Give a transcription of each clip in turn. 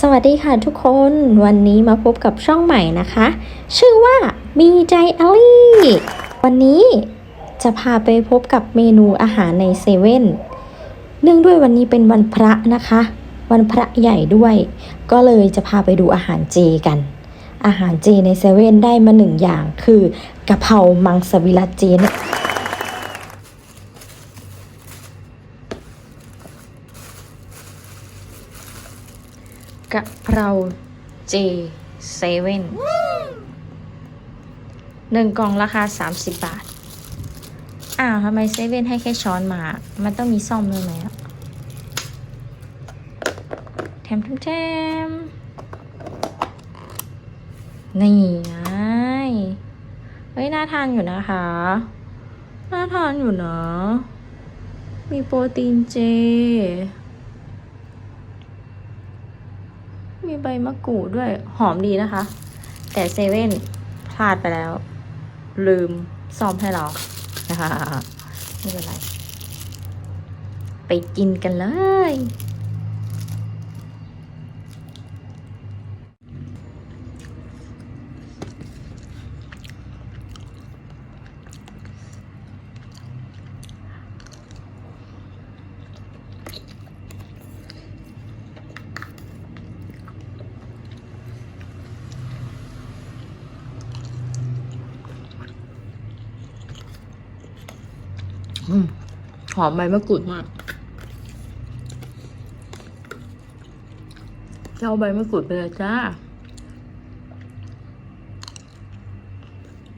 สวัสดีค่ะทุกคนวันนี้มาพบกับช่องใหม่นะคะ ชื่อว่ามีใจอลี่วันนี้จะพาไปพบกับเมนูอาหารในเซเว่นเนื่องด้วยวันนี้เป็นวันพระนะคะ วันพระใหญ่ด้วย ก็เลยจะพาไปดูอาหารเจกัน อาหารเจในเซเว่นได้มาหนึ่งอย่างคือกะเพรามังสวิรัตเจเนี่ย กะเพราเจเซเว่นหนึ่งกล่องราคา 30 บาท อ้าวทำไมเซเว่นให้แค่ช้อนมา มันต้องมีซ่อมด้วยไหมแถมแถมแถมนี่ไงเฮ้ยน่าทานอยู่นะคะ น่าทานอยู่นะ มีโปรตีนเจ มีใบมะกรูดด้วย หอมดีนะคะ แต่เซเว่นพลาดไปแล้ว ลืมซ่อมให้เรานะคะไม่เป็นไร ไปกินกันเลย หอมใบมะกรูดมากเอาใบมะกรูดไปเลยจ้า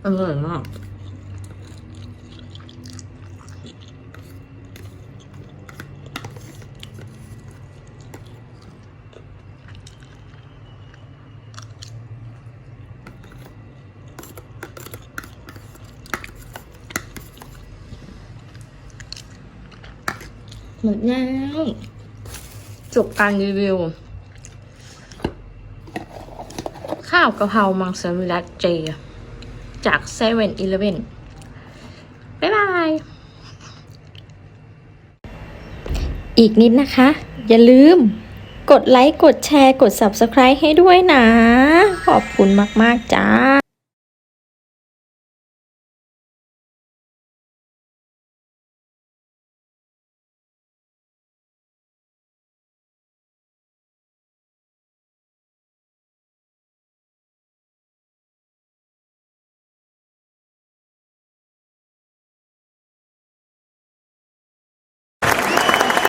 อร่อยมาก หมดแล้วจบการรีวิว ข้าวกะเพรามังสวิรัตเจ จากเซเว่นอีเลฟเว่นบ๊ายบาย อีกนิดนะคะ อย่าลืม กดไลค์ กดแชร์ กด Subscribe ให้ด้วยนะ ขอบคุณมาก ๆ จ้า